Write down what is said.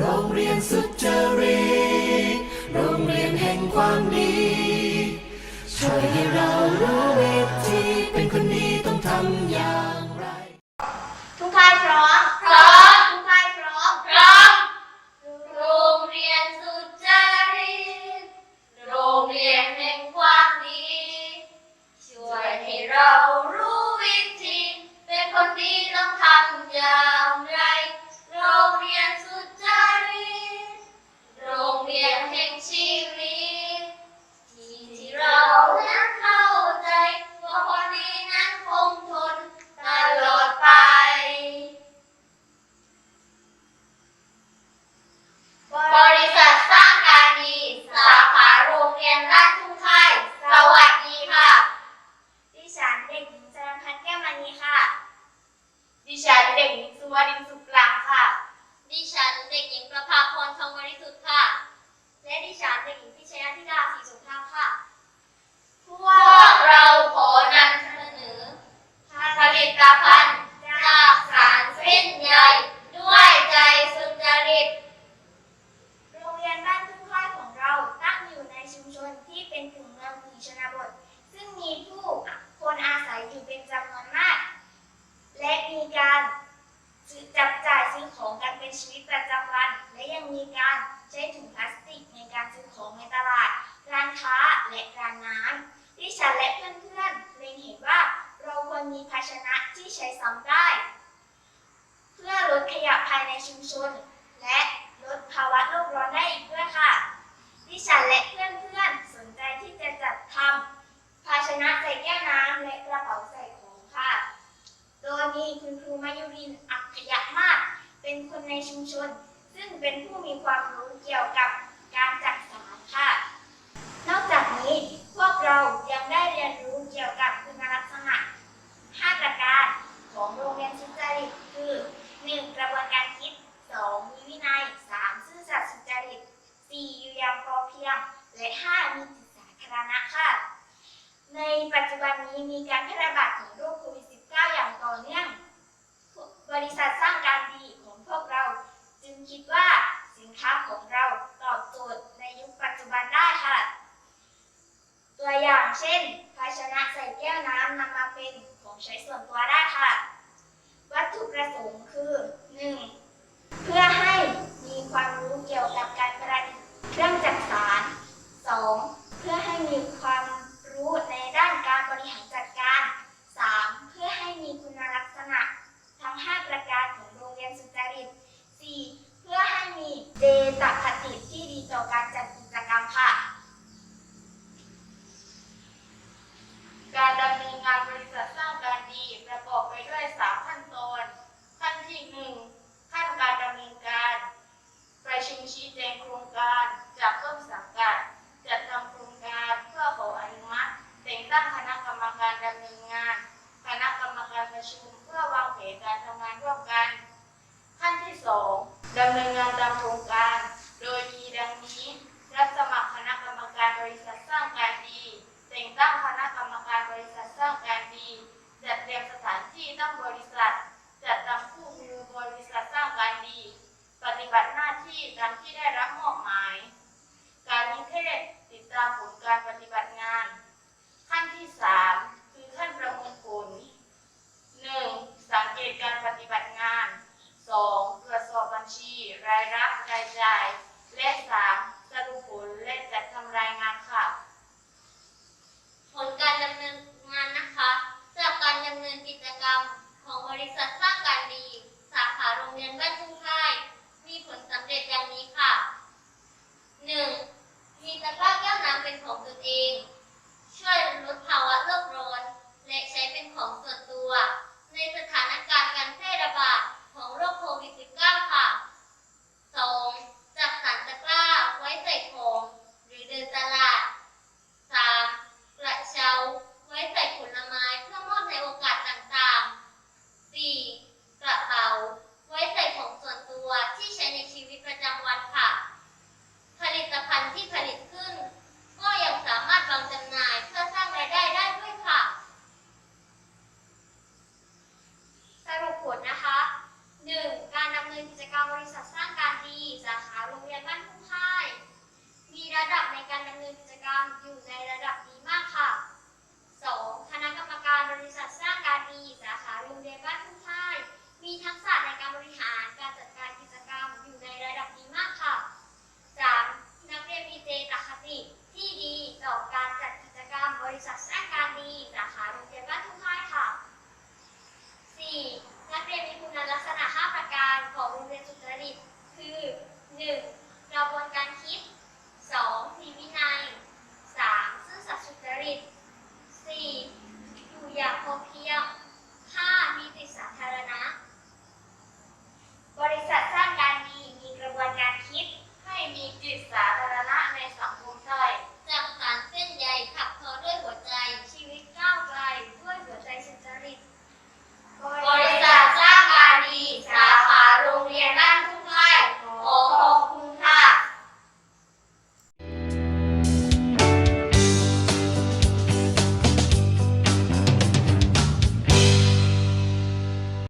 โรงเรียนสุจริตโรงเรียนแห่งความดีช่วยให้เรารู้วิธีเป็นคนดีต้องทำอย่างไร ทุกท่านพร้อม พร้อม ทุกท่านพร้อม พร้อม โรงเรียนสุจริตโรงเรียนแห่งความดี ช่วยให้เรารู้วิธี เป็นคนดีต้องทำอย่างไร โรงเรียนสุจริต โรงเรียนแห่งชีวิต ที่ที่เรานั้นเข้าใจว่าคนดีนั้นคงทนตลอดไป บริษัทสร้างการดี สาขาโรงเรียนราชทุ่งค่ายสวัสดีค่ะ ดิฉันเด็กหญิงจรัญพัฒน์แก้วมณีค่ะ ดิฉันเด็กหญิงสุวรินทร์สุขลังค่ะ ดิฉันเด็กหญิงประภาพรทองบริสุทธิ์ค่ะ และดิฉันเด็กหญิงพิชยาธิดาศรีสงครามค่ะ พว พวกเราขอนำเสนอ ผลิ ตภัณฑ์จากสารเส้นใยด้วยใจสุจริต โรงเรียนบ้านทุ่งค่ายของเราตั้งอยู่ในชุมชนที่เป็นถึงเมืองผีชนบท ซึ่งมีผู้คนอาศัยอยู่เป็นจำนวนมาก และมีการจับจ่ายซื้อของกันเป็นชีวิตประจำวัน และยังมีการใช้ถุงพลาสติกในการซื้อของในตลาด ร้านค้าและร้านน้ำดิฉันและเพื่อนๆเล็งเห็นว่าเราควรมีภาชนะที่ใช้ซ้ำได้ เพื่อลดขยะภายในชุมชน และลดภาวะโลกร้อนได้อีกด้วยค่ะ ดิฉันและเพื่อนๆสนใจที่จะจัดทำภาชนะใส่แก้วน้ำและกระเป๋าใส่ของค่ะ โดยมี คุณครูมายุรินอักขยะมากเป็นคนในชุมชน ซึ่งเป็นผู้มีความรู้เกี่ยวกับการจักสารค่ะ นอกจากนี้พวกเรายังได้เรียนรู้เกี่ยวกับคุณลักษณะ5ประการของโรงเรียนสุจริตคือ 1. กระบวนการคิด 2. มีวินัย 3. ซื่อสัตย์สุจริต 4. อยู่อย่างพอเพียง และ 5. มีจิตสาธารณะค่ะ ในปัจจุบันนี้มีการแพร่ระบาดของโรคโควิด -19 อย่างต่อเนื่อง บริษัทสร้างการดีของพวกเรา จึงคิดว่าสินค้าของเราตอบโจทย์ในยุคปัจจุบันได้ค่ะ ตัวอย่างเช่น ภาชนะใส่แก้วน้ำนำมาเป็นของใช้ส่วนตัวได้ค่ะ วัตถุประสงค์คือ 1. เพื่อให้มีความรู้เกี่ยวกับการประดิษฐ์เครื่องจักสาน 2. เพื่อให้มีความรู้ในด้านการบริหารจัดการ 3. เพื่อให้มีคุณลักษณะ ทั้ง 5 ประการของโรงเรียนสุจริต 4. เพื่อให้มีเดตคติที่ดีต่อการจัดกิจกรรมค่ะ การดำเนิน งานบริษัทสร้างการดีประกอบไปด้วย 3 ขั้นตอน ขั้นที่ 1 ขั้นการดำเนินการ ประชุมชี้แจงโครงการจากต้นสังกัด จัดทำโครงการเพื่อขออนุมัติแต่งตั้งคณะกรรมการดำเนินงาน คณะกรรมการประชุมเพื่อวางแผนการทำงานร่วมกัน ขั้นที่ 2ดำเนินงานตามโครงการ โดยมีดังนี้ รับสมัครคณะกรรมการบริษัทสร้างการดี แต่งตั้งคณะกรรมการบริษัทสร้างการดี จัดเตรียมสถานที่ตั้งบริษัท จัดทำคู่มือบริษัทสร้างการดี ปฏิบัติหน้า ที่ตามที่ได้รับมอบหมาย การนิเทศติดตามผลการปฏิบัติงาน ขั้นที่ 3 คือขั้นประเมินผล 1. สังเกตการปฏิบัติงาน 2. ตรวจสอบบัญชี รายรับรายจ่าย และ 3. สรุปผลและจัดทำรายงานค่ะ ผลการดำเนินงานนะคะจากการดำเนินกิจกรรมของบริษัทสร้างการดี สาขาโรงเรียนบ้านทุ่งค่าย ผลสำเร็จอย่างนี้